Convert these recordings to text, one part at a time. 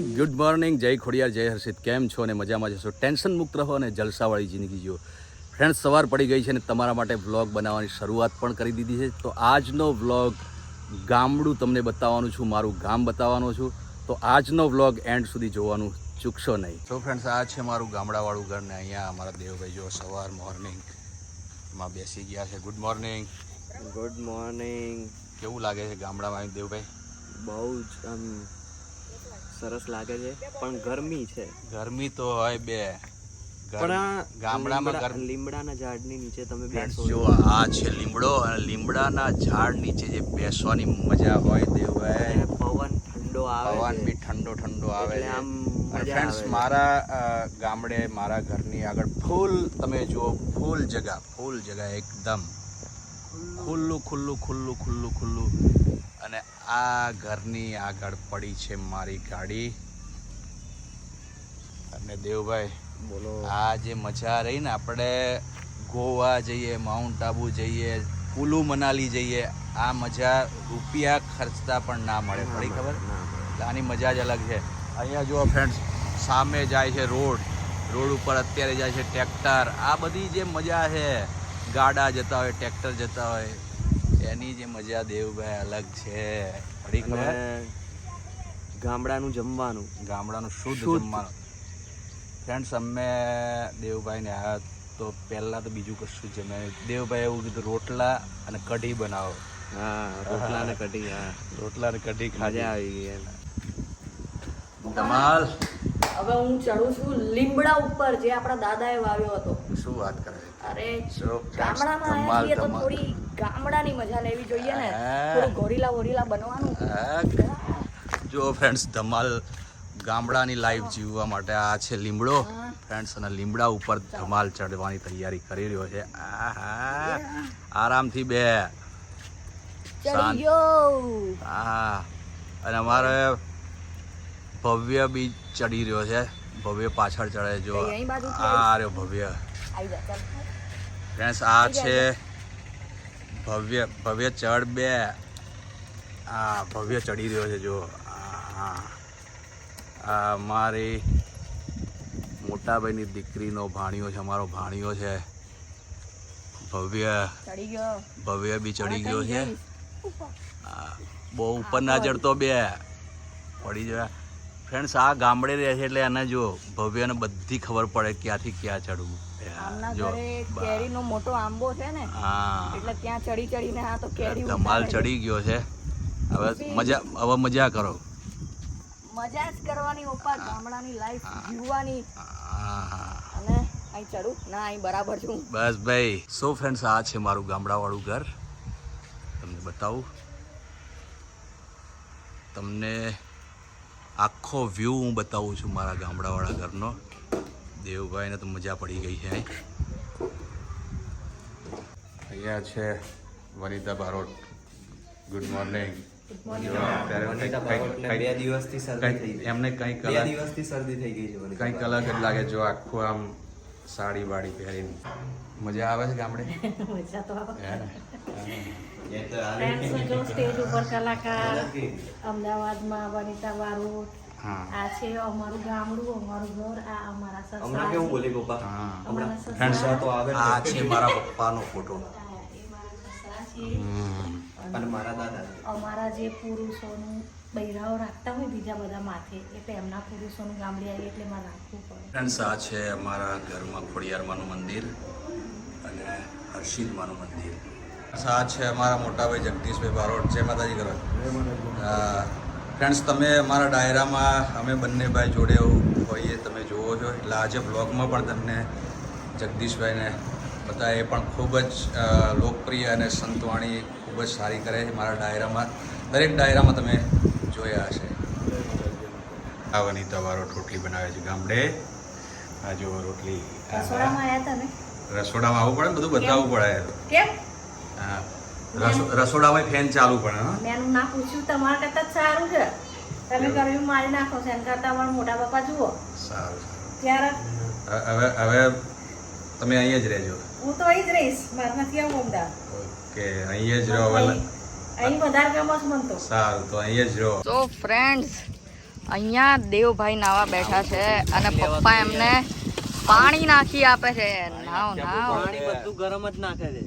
Good morning જય ખોડિયાર જય હર્ષિત. કેમ છો અને મજામાં જશો ટેન્શન મુક્ત રહો અને જલસાવાળી જિંદગી જીવો. ફ્રેન્ડ સવાર પડી ગઈ છે અને તમારા માટે વ્લોગ બનાવવાની શરૂઆત પણ કરી દીધી છે. તો આજનો વ્લોગ ગામડું તમને બતાવવાનું છું મારું ગામ બતાવવાનું છું. તો આજનો વ્લોગ એન્ડ સુધી જોવાનું ચૂકશો નહીં. તો ફ્રેન્ડ્સ આ છે મારું ગામડાવાળું ઘર ને અહીંયા અમારા દેવભાઈ જો સવાર મોર્નિંગમાં બેસી ગયા છે. ગુડ મોર્નિંગ ગુડ મોર્નિંગ કેવું લાગે છે ગામડામાં દેવભાઈ? બહુ જ આમ સરસ લાગે છે. પણ ગરમી છે. ગરમી તો હોય બે. પણ ગામડામાં લીમડાના ઝાડની નીચે તમે બેસો જો આ છે લીમડો અને લીમડાના ઝાડ નીચે જે બેસવાની મજા હોય તે હોય. પવન ઠંડો આવે પવન બી ઠંડો ઠંડો આવે છે. આમ ફ્રેન્ડ્સ મારા ગામડે મારા ઘરની આગળ ફૂલ તમે જુઓ ફૂલ જગા ફૂલ જગા એકદમ. ખુલ્લું ખુલ્લું ખુલ્લું ખુલ્લું ખુલ્લું. અને આ ઘરની આગળ પડી છે મારી ગાડી. અને દેવભાઈ બોલો. આ જે મજા રહી ને આપણે ગોવા જઈએ માઉન્ટ આબુ જઈએ કુલુ મનાલી જઈએ આ મજા રૂપિયા ખર્ચતા પણ ના મળે પડી ખબર? આની મજા જ અલગ છે. અહીંયા જુઓ ફ્રેન્ડ્સ સામે જાય છે રોડ. રોડ ઉપર અત્યારે જાય છે ટ્રેક્ટર. આ બધી જે મજા છે ગાડા જતા હોય ટ્રેક્ટર જતા હોય એની જે મજા દેવભાઈ અલગ છે. પડી ખબર? ગામડાનું જમવાનું. ગામડાનું શુદ્ધ. જમવાનું. ફ્રેન્ડ્સ અમે દેવભાઈને આવ્યા તો પહેલાં તો બીજું કશું જમે દેવભાઈ એવું કીધું રોટલા અને કઢી બનાવો. હા રોટલા ને કઢી હા. રોટલા અને કઢી ખાજા આવી ગઈ ધમાલ. હવે હું ચડું છું લીમડા ઉપર જે આપણા દાદાએ વાવ્યો હતો. શું વાત કરે? અરે ગામડામાં આવ્યા છીએ તો થોડી ગામડાની મજા લેવી જોઈએ ને. થોડું ગોરીલા વોરીલા બનવાનું. જો ફ્રેન્ડ્સ ધમાલ ગામડાની લાઈફ જીવવા માટે આ છે લીમડો. ફ્રેન્ડ્સ અને લીમડા ઉપર ધમાલ ચડવાની તૈયારી કરી રહ્યો છે. આહા આરામથી બે. હા. અને અમારે ભવ્ય બી ચડી રહ્યો છે. ભવ્ય પાછળ ચડે જો આ રહ્યો ભવ્ય. ફ્રેન્ડ્સ આ છે ભવ્ય ભવ્ય ચડ બે. આ ભવ્ય ચડી રહ્યો છે જો આ આ. મારી મોટાભાઈની દીકરીનો ભાણિયો છે અમારો ભાણિયો છે. ભવ્ય. ભવ્ય બી ચડી ગયો છે. આ, બહુ ઉપર ના ચડતો બે. પડી જાય ફ્રેન્ડ્સ આ ગામડે રહે છે એટલે એને જો ભવ્યને બધી ખબર પડે ક્યાંથી ક્યાં ચડવું. આમના જો કેરીનો મોટો આંબો છે ને હા. એટલે ત્યાં ચડી ચડીને આ તો કેરી ધમાલ ચડી ગયો છે. હવે મજા હવે મજા કરો. મજા જ કરવાની ઉપા ગામડાની લાઈફ જીવવાની. અને અહીં ચડું? ના અહીં બરાબર છું. બસ ભાઈ. સો ફ્રેન્ડ્સ આ છે મારું ગામડાવાળું ઘર. તમને બતાવું. તમને આખો વ્યૂ હું બતાવું છું મારા ગામડાવાળા ઘરનો. દેવભાઈને તો મજા પડી ગઈ છે અહીંયા છે વનિતા બારોટ. ગુડ મોર્નિંગ દિવસથી શરદી થઈ એમને કંઈક કલા દિવસથી શરદી થઈ ગઈ છે કંઈક અલગ જ લાગે જો આખું આમ સાડી વાડી પહેરીને. મજા આવે છે ગામડે? મજા તો આવે. ફ્રેન્ડ્સ જો સ્ટેજ ઉપર કલાકાર અમદાવાદમાં વનિતા બારોટ આ છે અમારું ગામડું અમારું ઘર આ અમારા હમણાં કેવું સસરા પપ્પા? હમણાં Friends, તો આવે આ છે મારા પપ્પાનો ફોટો એ મારા સસરા છે. હમ. અને મારા દાદા અમારા જે પુરુષોનું બૈરાઓ રાખતા હોય બીજા બધા માથે એટલે એમના પુરુષોનું ગામડી આવી એટલે મારે રાખવું પડે. ફ્રેન્ડ્સ આ છે અમારા ઘરમાં ખોડિયારમાંનું મંદિર અને હર્ષિદમાંનું મંદિર. આ છે અમારા મોટાભાઈ જગદીશભાઈ બારોટ. જય માતાજી કરો ફ્રેન્ડ્સ તમે અમારા ડાયરામાં અમે બંને ભાઈ જોડે હોઈએ તમે જુઓ છો. એટલે આજે બ્લોગમાં પણ તમને જગદીશભાઈને બધા એ પણ ખૂબ જ લોકપ્રિય અને સંતવાણી ખૂબ જ સારી કરે છે મારા ડાયરામાં. દરેક ડાયરામાં તમે જોયા હશે. આ વનિતા બારોટ રોટલી બનાવે છે ગામડે. આ જો રોટલી. રસોડામાં આવવું પડે બધું બતાવવું પડે. કેમ? રસોડામાં ફેન ચાલુ પણ મેં એનું ના પૂછ્યું તમારા કરતાં સારું છે. તમે કર્યું મારી નાખો છો. એના કરતાં મારા મોટા પપ્પા જુઓ. સારું ત્યારે હવે હવે તમે અહીંયા જ રહેજો. હું તો અહીં જ રહીશ. મારે નથી આવું અમદાવાદ. ઓકે અહીંયા જ રહો. હવે અહીં વધારે ગમસ મન તો. સારું તો અહીંયા જ રહો. તો ફ્રેન્ડ્સ અહીંયા દેવભાઈ નાવા બેઠા છે અને પપ્પા એમને પાણી નાખી આપે છે. નાવ નાવ. પાણી બધું ગરમ જ નાખે છે.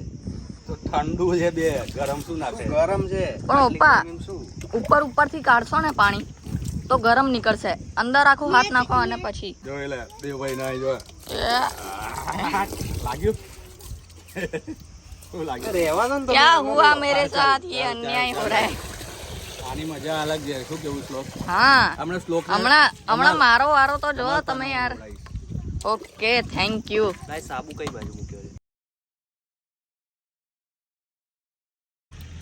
ઠંડુ છે બે ગરમ શું નાખે ગરમ છે પણ પપ્પા આટલી ગરમીમાં શું ઉપર ઉપરથી કાઢશો ને પાણી તો ગરમ નીકળશે અંદર આખું હાથ નાખો અને પછી જો એટલે દેવભાઈ ના જો એ, લાગ્યું શું લાગ્યું રહેવાનો ને क्या हुआ मेरे साथ ये अन्याय हो रहा है આની મજા અલગ છે શું કેવું શ્લોક હા હમણાં શ્લોક હમણાં હમણાં મારો વારો તો જો તમે યાર ઓકે થેન્ક યુ લાય સાબુ કઈ બાજુ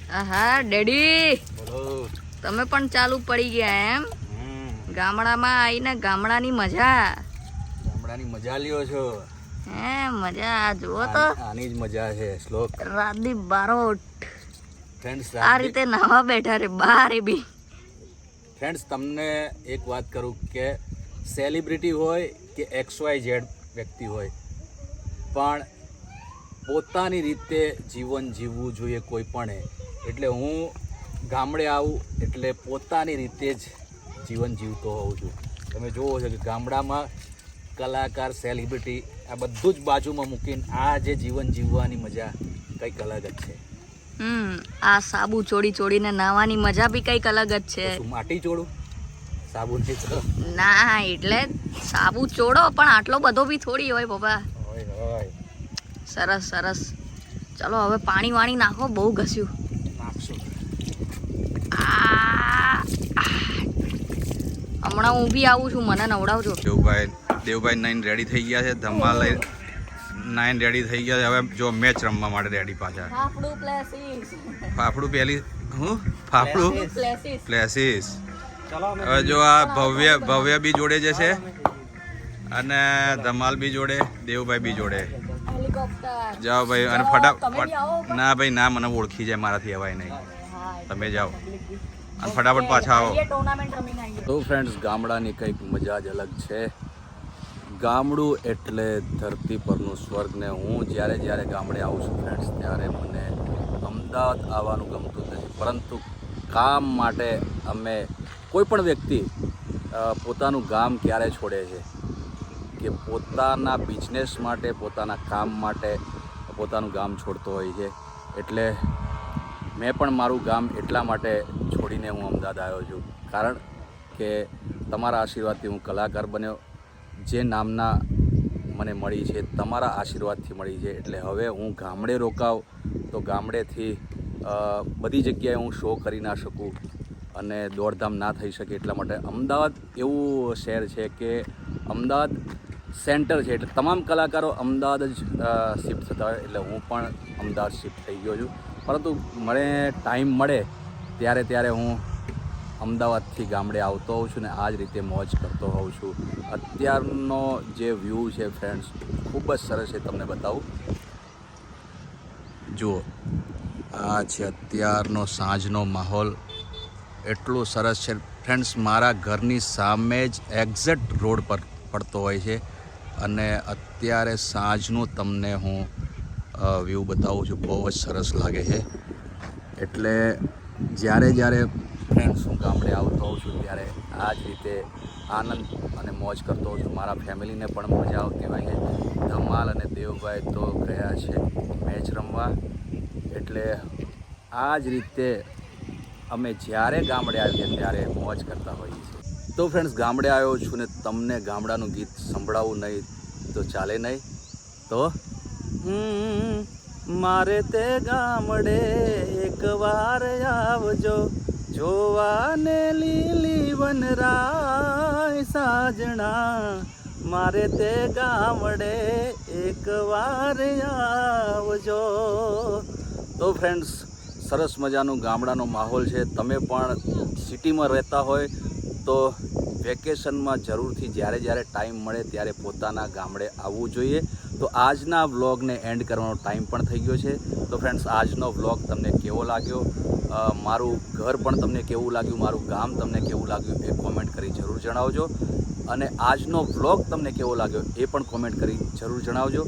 આહા ડેડી. તમે પણ ચાલુ પડી ગયા એમ? ગામડામાં આવીને ગામડાની મજા. ગામડાની મજા લ્યો છો. હે મજા. જુઓ તો. આની જ મજા છે શ્લોક. રાદીપ બારોટ. ફ્રેન્ડ્સ આ રીતે નાવા બેઠા રે બારે બી. ફ્રેન્ડ્સ તમને એક વાત કરું કે સેલિબ્રિટી હોય કે એક્સ વાય ઝેડ વ્યક્તિ હોય પણ પોતાની રીતે જીવન જીવવું જોઈએ કોઈ પણ એટલે હું ગામડે આવું એટલે પોતાની રીતે જ જીવન જીવતો હોઉં છું. તમે જુઓ છો કે ગામડામાં કલાકાર સેલિબ્રિટી આ બધું જ બાજુમાં મૂકીને આ જે જીવન જીવવાની મજા કંઈક અલગ જ છે. હમ આ સાબુ ચોડી ચોડીને નાવાની મજા બી કંઈક અલગ જ છે. માટી ચોડું સાબુનથી તો? ના એટલે સાબુ ચોડો પણ આટલો બધો બી થોડી હોય પપ્પા. સરસ સરસ. ચલો હવે પાણી વાણી નાખો બહુ ઘસ્યું નાખશું આ, આહ. હમણાં હું બી આવું છું મને નવડાવજો. દેવભાઈ દેવભાઈ નાઈન રેડી થઈ ગયા છે ધમાલ લઈ નાઈન રેડી થઈ ગયા છે. હવે જો મેચ રમવા માટે રેડી પાછા. ફાફડું પ્લેસીસ. ફાફડું પહેલી હું? ફાફડું? Places places. હવે જો આ ભવ્ય ભવ્ય બી જોડે જશે અને ધમાલ બી જોડે દેવભાઈ બી જોડે. જાઓ ભાઈ અને ફટાફટ ના ભાઈ ના મને ઓળખી જાય મારાથી અવાય નહીં. તમે જાઓ. અને ફટાફટ પાછા આવો. તો ફ્રેન્ડ્સ ગામડાની કંઈક મજા જ અલગ છે. ગામડું એટલે ધરતી પરનું સ્વર્ગ ને હું જ્યારે જ્યારે ગામડે આવું છું ફ્રેન્ડ્સ ત્યારે મને અમદાવાદ આવવાનું ગમતું નથી. પરંતુ કામ માટે અમે કોઈ પણ વ્યક્તિ પોતાનું ગામ ક્યારે છોડે છે કે પોતાના બિઝનેસ માટે પોતાના કામ માટે પોતાનું ગામ છોડતો હોય છે. એટલે મેં પણ મારું ગામ એટલા માટે છોડીને હું અમદાવાદ આવ્યો છું. કારણ કે તમારા આશીર્વાદથી હું કલાકાર બન્યો. જે નામના મને મળી છે, તમારા આશીર્વાદથી મળી છે. એટલે હવે હું ગામડે રોકાવ તો ગામડેથી બધી જગ્યાએ હું શો કરી ના શકું અને દોડધામ ના થઈ શકે એટલા માટે. અમદાવાદ એવું શહેર છે કે અમદાવાદ સેન્ટર છે. એટલે તમામ કલાકારો અમદાવાદ જ શિફ્ટ થતા હોય. એટલે હું પણ અમદાવાદ શિફ્ટ થઈ ગયો છું. પરંતુ મને ટાઈમ મળે, ત્યારે ત્યારે હું અમદાવાદથી ગામડે આવતો હોઉં છું ને આ જ રીતે મોજ કરતો હોઉં છું. અત્યારનો જે વ્યૂ છે ફ્રેન્ડ્સ ખૂબ જ સરસ છે તમને બતાવું. જુઓ, આ છે અત્યારનો સાંજનો માહોલ. એટલો સરસ છે. ફ્રેન્ડ્સ મારા ઘરની સામે જ એક્ઝેક્ટ રોડ પર પડતો હોય છે. અને અત્યારે સાંજનું તમને હું વ્યૂ બતાવું છું. બહુ જ સરસ લાગે છે. એટલે જ્યારે જ્યારે ફ્રેન્ડ્સ હું ગામડે આવતો હોઉં છું, ત્યારે આ જ રીતે આનંદ અને મોજ કરતો હોઉં છું. મારા ફેમિલીને પણ મજા આવતી હોય છે. ધમાલ અને દેવભાઈ તો ગયા છે મેચ રમવા. એટલે આ જ રીતે અમે જ્યારે ગામડે આવીએ ત્યારે મોજ કરતા હોઈએ છીએ. તો ફ્રેન્ડ્સ ગામડે આવ્યો છું ને તમને ગામડાનું ગીત સંભળાવવું નહીં તો ચાલે નહીં. તો મારે તે ગામડે એકવાર આવજો. જોવાને લીલી વનરાય સાજણા. મારે તે ગામડે એકવાર આવજો. તો ફ્રેન્ડ્સ સરસ મજાનું ગામડાનો માહોલ છે. તમે પણ સિટીમાં રહેતા હોય તો વેકેશનમાં જરૂરથી જ્યારે જ્યારે ટાઈમ મળે ત્યારે પોતાના ગામડે આવવું જોઈએ. તો આજના વ્લોગને એન્ડ કરવાનો ટાઈમ પણ થઈ ગયો છે. તો ફ્રેન્ડ્સ આજનો વ્લોગ તમને કેવો લાગ્યો? મારું ઘર પણ તમને કેવું લાગ્યું? મારું ગામ તમને કેવું લાગ્યું? એ કોમેન્ટ કરી જરૂર જણાવજો. અને આજનો વ્લોગ તમને કેવો લાગ્યો? એ પણ કોમેન્ટ કરી જરૂર જણાવજો.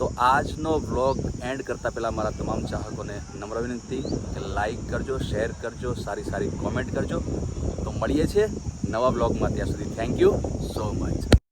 તો આજનો વ્લોગ એન્ડ કરતાં પહેલાં મારા તમામ ચાહકોને નમ્ર વિનંતી કે લાઇક કરજો શેર કરજો, સારી સારી કોમેન્ટ કરજો. તો મળીએ છીએ નવા બ્લોગમાં ત્યાં સુધી થેન્ક યુ સો મચ